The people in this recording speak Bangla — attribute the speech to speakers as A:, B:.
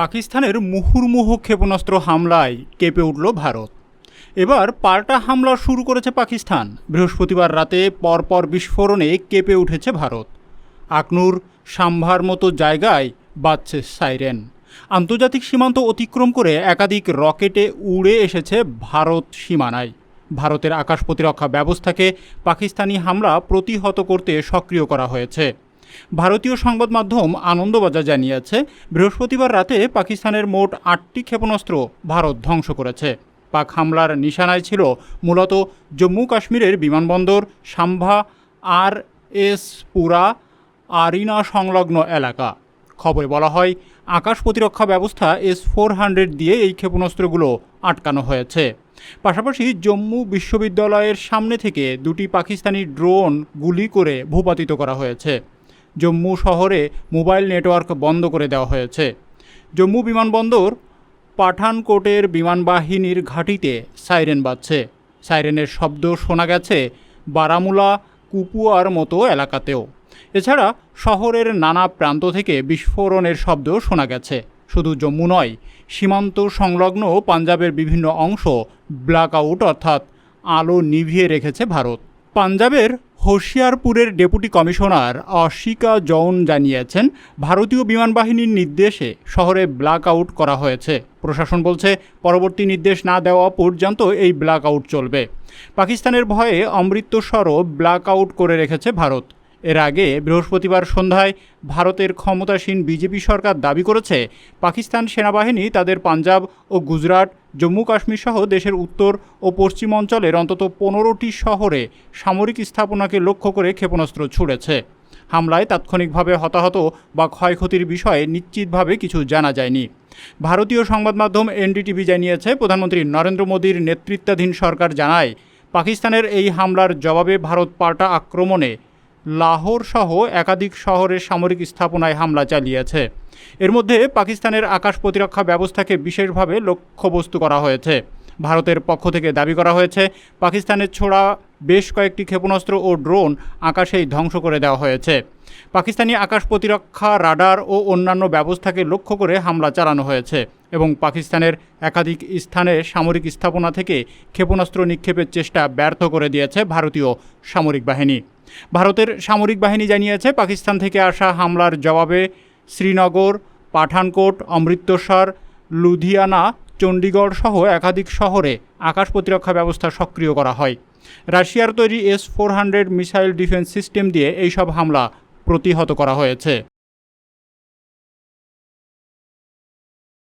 A: পাকিস্তানের মুহুর্মুহু ক্ষেপণাস্ত্র হামলায় কেঁপে উঠল ভারত। এবার পাল্টা হামলা শুরু করেছে পাকিস্তান। বৃহস্পতিবার রাতে পরপর বিস্ফোরণে কেঁপে উঠেছে ভারত। আকনুর সাম্ভার মতো জায়গায় বাজছে সাইরেন। আন্তর্জাতিক সীমান্ত অতিক্রম করে একাধিক রকেটে উড়ে এসেছে ভারত সীমানায়। ভারতের আকাশ প্রতিরক্ষা ব্যবস্থাকে পাকিস্তানি হামলা প্রতিহত করতে সক্রিয় করা হয়েছে। ভারতীয় সংবাদ মাধ্যম আনন্দবাজার জানিয়েছে, বৃহস্পতিবার রাতে পাকিস্তানের মোট আটটি ক্ষেপণাস্ত্র ভারত ধ্বংস করেছে। পাক হামলার নিশানায় ছিল মূলত জম্মু কাশ্মীরের বিমানবন্দর, সাম্ভা, আর এস পুরা, আরিনা সংলগ্ন এলাকা। খবরে বলা হয়, আকাশ প্রতিরক্ষা ব্যবস্থা এস ফোর হান্ড্রেড দিয়ে এই ক্ষেপণাস্ত্রগুলো আটকানো হয়েছে। পাশাপাশি জম্মু বিশ্ববিদ্যালয়ের সামনে থেকে দুটি পাকিস্তানি ড্রোন গুলি করে ভূপাতিত করা হয়েছে। জম্মু শহরে মোবাইল নেটওয়ার্ক বন্ধ করে দেওয়া হয়েছে। জম্মু বিমানবন্দর পাঠানকোটের বিমানবাহিনীর ঘাঁটিতে সাইরেন বাজছে। সাইরেনের শব্দ শোনা গেছে বারামুলা, কুপুয়ার মতো এলাকাতেও। এছাড়া শহরের নানা প্রান্ত থেকে বিস্ফোরণের শব্দ শোনা গেছে। শুধু জম্মু নয়, সীমান্ত সংলগ্ন পাঞ্জাবের বিভিন্ন অংশ ব্ল্যাক আউট অর্থাৎ আলো নিভিয়ে রেখেছে ভারত। পাঞ্জাবের হোশিয়ারপুরের ডেপুটি কমিশনার অশিকা জৌন জানিয়েছেন, ভারতীয় বিমান বাহিনীর নির্দেশে শহরে ব্ল্যাক আউট করা হয়েছে। প্রশাসন বলছে, পরবর্তী নির্দেশ না দেওয়া পর্যন্ত এই ব্ল্যাক আউট চলবে। পাকিস্তানের ভয়ে অমৃতসরও ব্ল্যাক আউট করে রেখেছে ভারত। এর আগে বৃহস্পতিবার সন্ধ্যায় ভারতের ক্ষমতাসীন বিজেপি সরকার দাবি করেছে, পাকিস্তান সেনাবাহিনী তাদের পাঞ্জাব ও গুজরাট, জম্মু কাশ্মীর সহ দেশের উত্তর ও পশ্চিম অঞ্চলের অন্তত পনেরোটি শহরে সামরিক স্থাপনাকে লক্ষ্য করে ক্ষেপণাস্ত্র ছুড়েছে। হামলায় তাৎক্ষণিকভাবে হতাহত বা ক্ষয়ক্ষতির বিষয়ে নিশ্চিতভাবে কিছু জানা যায়নি। ভারতীয় সংবাদ মাধ্যম এনডিটিভি জানিয়েছে, প্রধানমন্ত্রী নরেন্দ্র মোদীর নেতৃত্বাধীন সরকার জানায়, পাকিস্তানের এই হামলার জবাবে ভারত পাল্টা আক্রমণে লাহোর সহ একাধিক শহরের সামরিক স্থাপনায় হামলা চালিয়েছে। এর মধ্যে পাকিস্তানের আকাশ প্রতিরক্ষা ব্যবস্থাকে বিশেষভাবে লক্ষ্যবস্তু করা হয়েছে। ভারতের পক্ষ থেকে দাবি করা হয়েছে, পাকিস্তানের ছোড়া বেশ কয়েকটি ক্ষেপণাস্ত্র ও ড্রোন আকাশেই ধ্বংস করে দেওয়া হয়েছে। পাকিস্তানি আকাশ প্রতিরক্ষা রাডার ও অন্যান্য ব্যবস্থাকে লক্ষ্য করে হামলা চালানো হয়েছে। এবং পাকিস্তানের একাধিক স্থানে সামরিক স্থাপনা থেকে ক্ষেপণাস্ত্র নিক্ষেপের চেষ্টা ব্যর্থ করে দিয়েছে ভারতীয় সামরিক বাহিনী। ভারতের সামরিক বাহিনী জানিয়েছে, পাকিস্তান থেকে আসা হামলার জবাবে শ্রীনগর, পাঠানকোট, অমৃতসর, লুধিয়ানা, চণ্ডীগড় সহ একাধিক শহরে আকাশ প্রতিরক্ষা ব্যবস্থা সক্রিয় করা হয়। রাশিয়ার তৈরি S four hundred missile defence system দিয়ে এইসব হামলা প্রতিহত করা হয়েছে।